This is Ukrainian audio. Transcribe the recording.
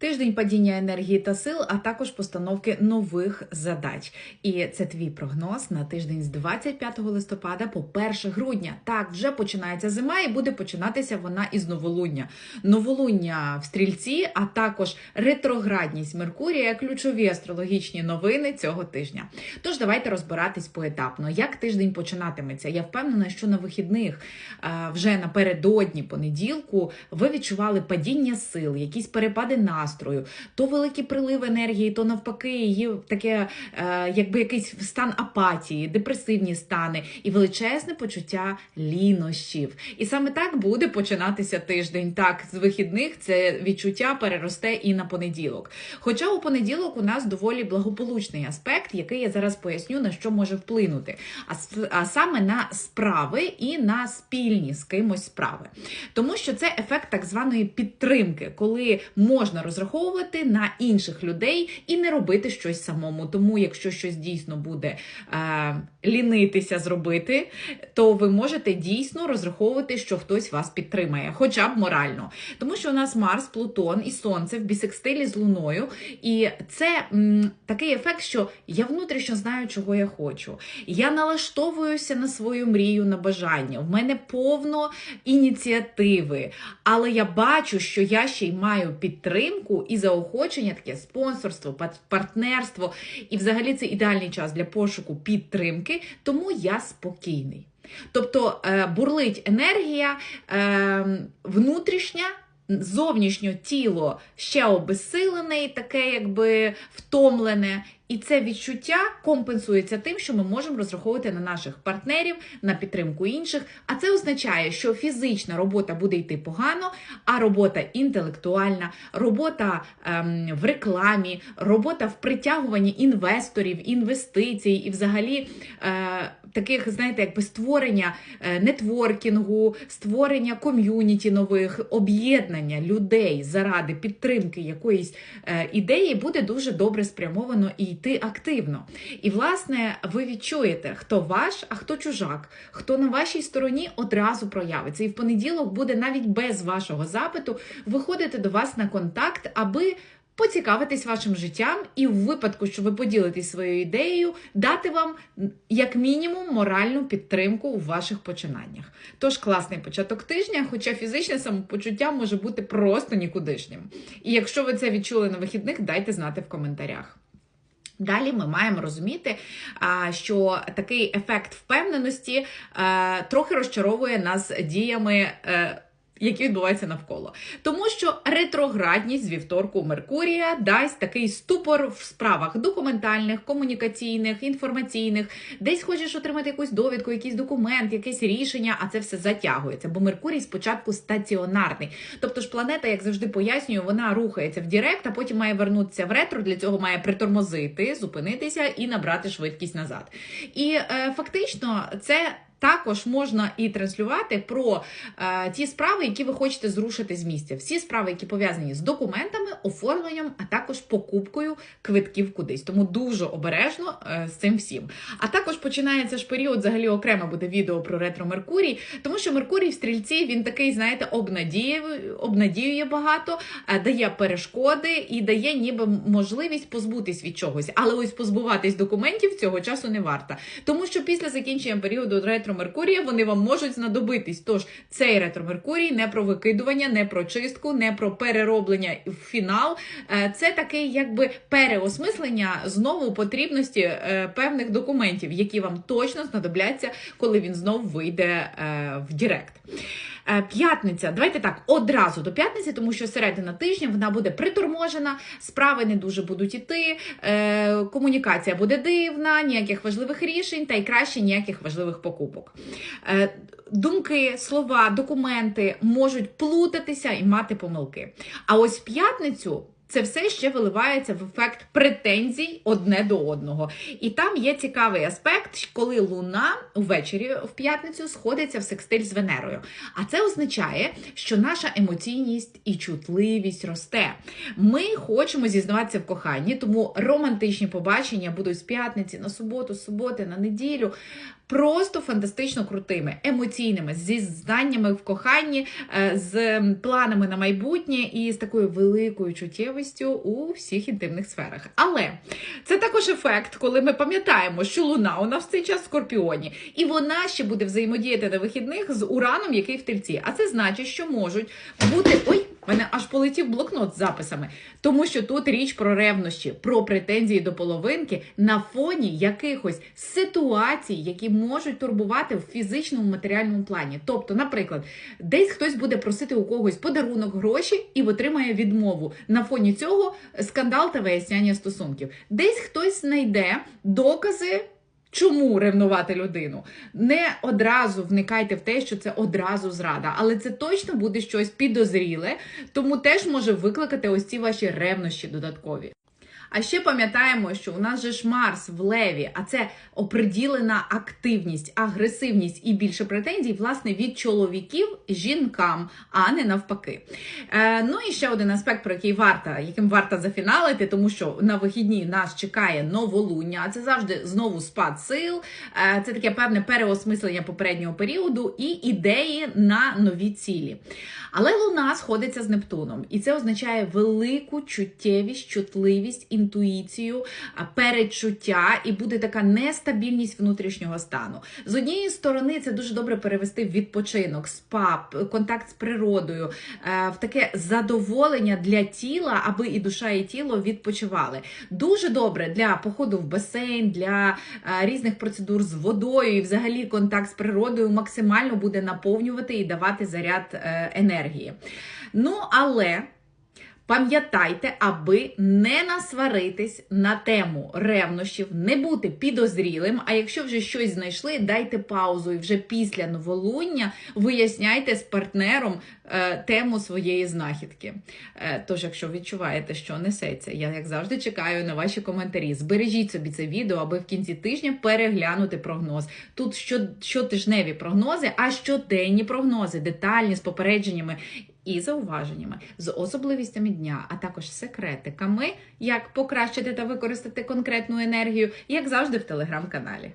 Тиждень падіння енергії та сил, а також постановки нових задач. І це твій прогноз на тиждень з 25 листопада по 1 грудня. Так, вже починається зима, і буде починатися вона із новолуння. Новолуння в стрільці, а також ретроградність Меркурія ключові астрологічні новини цього тижня. Тож давайте розбиратись поетапно. Як тиждень починатиметься? Я впевнена, що на вихідних е, вже напередодні понеділку ви відчували падіння сил, якісь перепади настрою, то великий прилив енергії, то навпаки, її таке, е, якби якийсь стан апатії, депресивні стани і величезне почуття лінощів. І саме так буде починатися тиждень. Так, з вихідних це відчуття переросте і на понеділок. Хоча у понеділок у нас доволі благополучний аспект, який я зараз поясню, на що може вплинути. А, саме на справи і на спільні з кимось справи. Тому що це ефект так званої підтримки, коли можна розраховувати на інших людей і не робити щось самому. Тому, якщо щось дійсно буде е, лінитися зробити, то ви можете дійсно розраховувати, що хтось вас підтримає, хоча б морально. Тому що у нас Марс, Плутон і Сонце в бісекстилі з Луною, і це м, такий ефект, що я внутрішньо знаю, чого я хочу. Я налаштовуюся на свою мрію, на бажання. В мене повно ініціативи, але я бачу, що я ще й маю підтримку і заохочення, таке спонсорство, партнерство. І взагалі це ідеальний час для пошуку підтримки, тому я спокійний. Тобто е, бурлить енергія е, внутрішня. Зовнішньо тіло ще обесилене таке якби втомлене, і це відчуття компенсується тим, що ми можемо розраховувати на наших партнерів, на підтримку інших. А це означає, що фізична робота буде йти погано, а робота інтелектуальна, робота ем, в рекламі, робота в притягуванні інвесторів, інвестицій і взагалі е, таких, знаєте, якби створення е, нетворкінгу, створення ком'юніті нових, об'єднання людей заради підтримки якоїсь е, ідеї буде дуже добре спрямовано і йти активно. І, власне, ви відчуєте, хто ваш, а хто чужак, хто на вашій стороні одразу проявиться. І в понеділок буде навіть без вашого запиту виходити до вас на контакт, аби. Поцікавитись вашим життям і в випадку, що ви поділитесь своєю ідеєю, дати вам як мінімум моральну підтримку у ваших починаннях. Тож класний початок тижня, хоча фізичне самопочуття може бути просто нікудишнім. І якщо ви це відчули на вихідних, дайте знати в коментарях. Далі ми маємо розуміти, що такий ефект впевненості е, трохи розчаровує нас діями. Які відбуваються навколо, тому що ретроградність з вівторку Меркурія дасть такий ступор в справах документальних, комунікаційних, інформаційних, десь хочеш отримати якусь довідку, якийсь документ, якесь рішення, а це все затягується. Бо Меркурій спочатку стаціонарний. Тобто ж планета, як завжди пояснюю, вона рухається в Дірект, а потім має вернутися в ретро. Для цього має притормозити, зупинитися і набрати швидкість назад. І е, фактично це. Також можна і транслювати про е, ті справи, які ви хочете зрушити з місця. Всі справи, які пов'язані з документами, оформленням, а також покупкою квитків кудись. Тому дуже обережно е, з цим всім. А також починається ж період, взагалі окремо буде відео про ретро Меркурій, тому що Меркурій в стрільці він такий, знаєте, обнадіює, обнадіює багато, е, дає перешкоди і дає ніби можливість позбутись від чогось. Але ось позбуватись документів цього часу не варто. Тому що після закінчення періоду ретро Меркурія вони вам можуть знадобитись. Тож цей ретро Меркурій не про викидування, не про чистку, не про перероблення в фінал. Е, Це таке, якби переосмислення знову потрібності е, певних документів, які вам точно знадобляться, коли він знов вийде е, в Дірект. Е, П'ятниця, давайте так, одразу до п'ятниці, тому що середина тижня вона буде приторможена, справи не дуже будуть іти, е, комунікація буде дивна, ніяких важливих рішень, та й краще ніяких важливих покупок. Е, Думки, слова, документи можуть плутатися і мати помилки. А ось п'ятницю. Це все ще виливається в ефект претензій одне до одного. І там є цікавий аспект, коли Луна ввечері в п'ятницю сходиться в секстиль з Венерою. А це означає, що наша емоційність і чутливість росте. Ми хочемо зізнаватися в коханні, тому романтичні побачення будуть з п'ятниці на суботу, з суботи, на неділю. просто фантастично крутими, емоційними, зі знаннями в коханні, е, з планами на майбутнє і з такою великою чуттєвістю у всіх інтимних сферах. Але це також ефект, коли ми пам'ятаємо, що луна у нас в цей час в скорпіоні, і вона ще буде взаємодіяти на вихідних з ураном, який в тельці. А це значить, що можуть бути. Ой, мене аж полетів блокнот з записами, тому що тут річ про ревнощі, про претензії до половинки на фоні якихось ситуацій, які можуть турбувати в фізичному матеріальному плані. Тобто, наприклад, десь хтось буде просити у когось подарунок гроші і отримає відмову. На фоні цього скандал та виясняння стосунків. Десь хтось знайде докази. Чому ревнувати людину? Не одразу вникайте в те, що це одразу зрада, але це точно буде щось підозріле, тому теж може викликати ось ці ваші ревнощі додаткові. А ще пам'ятаємо, що у нас же ж Марс в Леві, а це оприділена активність, агресивність і більше претензій, власне, від чоловіків жінкам, а не навпаки. Е, ну і ще один аспект, про який варто, яким варто зафіналити, тому що на вихідні нас чекає новолуння, а це завжди знову спад сил, е, це таке певне переосмислення попереднього періоду і ідеї на нові цілі. Але Луна сходиться з Нептуном, і це означає велику чуттєвість, чутливість, інтуїцію, а, передчуття, і буде така нестабільність внутрішнього стану. З однієї сторони, це дуже добре перевести в відпочинок, спа, контакт з природою, е, в таке задоволення для тіла, аби і душа, і тіло відпочивали. Дуже добре для походу в басейн, для е, різних процедур з водою, і взагалі контакт з природою максимально буде наповнювати і давати заряд е, енергії. Ну, але. Пам'ятайте, аби не насваритись на тему ревнощів, не бути підозрілим. А якщо вже щось знайшли, дайте паузу і вже після новолуння виясняйте з партнером е, тему своєї знахідки. Е, тож, якщо відчуваєте, що несеться, я як завжди чекаю на ваші коментарі. Збережіть собі це відео, аби в кінці тижня переглянути прогноз. Тут щотижневі прогнози, а щоденні прогнози, детальні з попередженнями і зауваженнями, з особливістями дня, а також секретиками, як покращити та використати конкретну енергію, як завжди в телеграм-каналі.